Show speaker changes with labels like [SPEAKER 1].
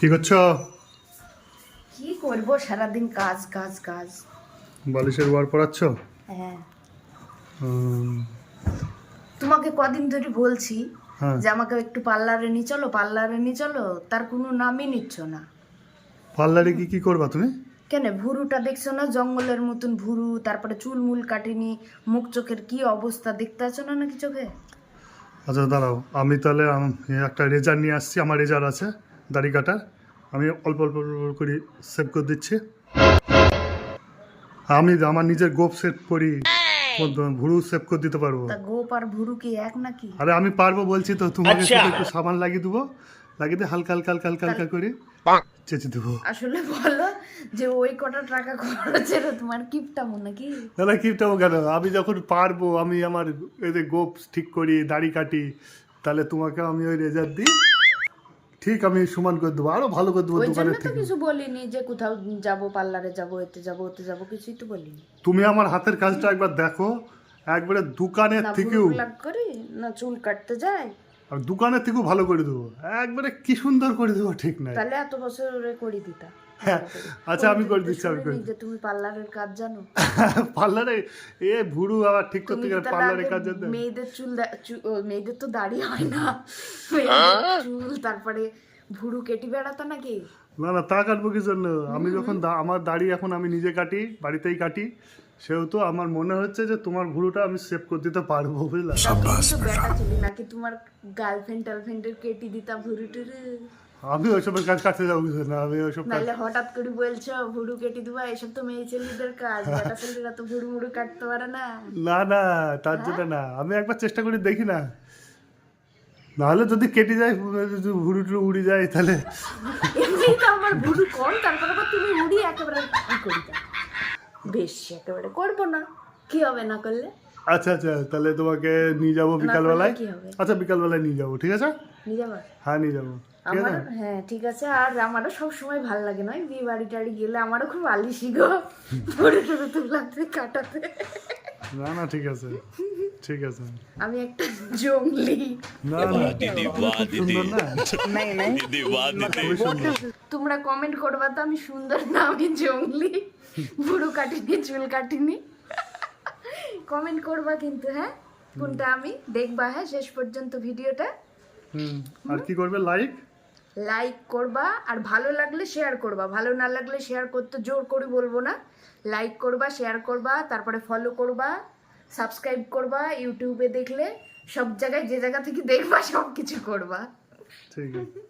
[SPEAKER 1] কি করছ?
[SPEAKER 2] কি করব? সারাদিন কাজ কাজ কাজ।
[SPEAKER 1] বালিশের ওয়ার পড়াচ্ছ?
[SPEAKER 2] হ্যাঁ। তোমাকে কদিন ধরে বলছি
[SPEAKER 1] হ্যাঁ।
[SPEAKER 2] যে আমাকে একটু পার্লারে নিয়ে চলো পার্লারে নিয়ে চলো তার কোনো নামই নিচ্ছ না।
[SPEAKER 1] পার্লারে কি কি করবা তুমি?
[SPEAKER 2] কেন? ভুরুটা দেখছ না? জঙ্গলের মতন ভুরু তারপরে চুল মুল কাটিনি মুখ চোখের কি অবস্থা দেখতে আছো না নাকি চোখে?
[SPEAKER 1] আচ্ছা দাঁড়াও। আমি তাহলে আম- একটা রেজার নিয়ে আসছি আমার রেজার আছে। দাড়ি কাটার আমি অল্প অল্প অল্প করে সেভ করে দিচ্ছি। আমি আমার নিজের গোপ সেভ করি। ভুরু সেভ করে দিতে পারব।
[SPEAKER 2] গোপ আর ভুরু কি এক নাকি?
[SPEAKER 1] আরে আমি পারব বলছি তো তোমাকে একটু সাবান লাগিয়ে দেবো। লাগিয়ে দিয়ে হালকা হালকা হালকা হালকা হালকা করে চেঁচে দেবো।
[SPEAKER 2] আসলে বলো যে ওই কটা টাকা খরচের তোমার কিপটা মনে কি
[SPEAKER 1] না না কেন? আমি যখন পারব আমি আমার এদের গোপ ঠিক করি দাড়ি কাটি তাহলে তোমাকে আমি ওই রেজার দিই। ঠিক আমি সমান করে দেবো আরও ভালো করে দেবো দোকানের থেকে।
[SPEAKER 2] কিছু বলিনি যে কোথাও যাব পার্লারে যাব এতে যাব ওতে যাব কিছুই তো বলিনি।
[SPEAKER 1] তুমি আমার হাতের কাজটা একবার দেখো একবারে দোকানের থেকেও
[SPEAKER 2] করি? না চুল কাটতে যায়
[SPEAKER 1] আর দোকানের থেকেও ভালো করে দেবো। একবারে কি সুন্দর করে দেবো ঠিক না
[SPEAKER 2] তাহলে এত বছর করে দিতা।
[SPEAKER 1] আচ্ছা আমি করে দিচ্ছি আমি করে
[SPEAKER 2] তুমি পার্লারের কাজ জানো?
[SPEAKER 1] পার্লারে এ ভুরু আবার ঠিক করতে গেলে
[SPEAKER 2] তাহলে
[SPEAKER 1] পার্লারে
[SPEAKER 2] আগে
[SPEAKER 1] কাজ হবে।
[SPEAKER 2] মেয়েদের চুল মেয়েদের তো দাড়ি হয় না। চুল তারপরে ভুরু কেটে বেড়াতো নাকি?
[SPEAKER 1] না না তা কাটবো কি জন্য? আমি যখন আমার দাড়ি এখন আমি নিজে কাটি বাড়িতেই কাটি সেহেতু আমার মনে হচ্ছে যে তোমার ভুরুটা আমি সেভ করে দিতে পারব বুঝলা?
[SPEAKER 2] নাকি তোমার গার্লফ্রেন্ড টার্লফ্রেন্ডের কেটে দিতা ভুরু টুরু
[SPEAKER 1] আমি ওইসবের কাজ কাটতে যাব কিছু না আমি ওইসব
[SPEAKER 2] নাহলে হঠাৎ করে বলছো ভুরু কেটে দিবা এসব তো মেয়ে ছেলেদের কাজ বেটা ছেলেরা তো ভুরু মুড়ু কাটতে পারে না।
[SPEAKER 1] না না তার জন্য না আমি একবার চেষ্টা করে দেখি না। নাহলে যদি কেটে যায় ভুরু টুরু উড়ে যায় তাহলে
[SPEAKER 2] এমনি তো আমার ভুরু কম তারপরে তুমি মুড়ি একেবারে করি বেশ একেবারে করব না কি হবে না করলে?
[SPEAKER 1] আচ্ছা আচ্ছা তাহলে তোমাকে নিয়ে যাব বিকালবেলায়? আচ্ছা বিকালবেলায় নিয়ে যাব ঠিক আছে?
[SPEAKER 2] নিয়ে যাবা?
[SPEAKER 1] হ্যাঁ নিয়ে যাব।
[SPEAKER 2] আমার হ্যাঁ ঠিক আছে। আর আমারও সব সময় ভালো লাগে নয় বিয়ে বাড়ি টাড়ি গেলে আমারও খুব আলিসি গো। ভরে টরে তুলাতে কাটাতে।
[SPEAKER 1] না না ঠিক আছে। ঠিক আছে।
[SPEAKER 2] আমি একটা জঙ্গলি।
[SPEAKER 1] না না
[SPEAKER 2] তোমরা কমেন্ট করবা তো আমি সুন্দর না আমি জঙ্গলি। বুড়ো কাটিনি চুল কাটিনি। কমেন্ট করবা কিন্তু হ্যাঁ? কোনটা আমি? দেখবা হ্যাঁ শেষ পর্যন্ত ভিডিওটা।
[SPEAKER 1] হুম আর কি করবে? লাইক
[SPEAKER 2] লাইক করবা আর ভালো লাগলে শেয়ার করবা। ভালো না লাগলে শেয়ার করতে জোর করে বলব না। লাইক করবা শেয়ার করবা, তারপরে ফলো করবা সাবস্ক্রাইব করবা ইউটিউবে দেখলে সব জায়গায় যে জায়গা থেকে দেখবা সব কিছু করবা।
[SPEAKER 1] ঠিক আছে।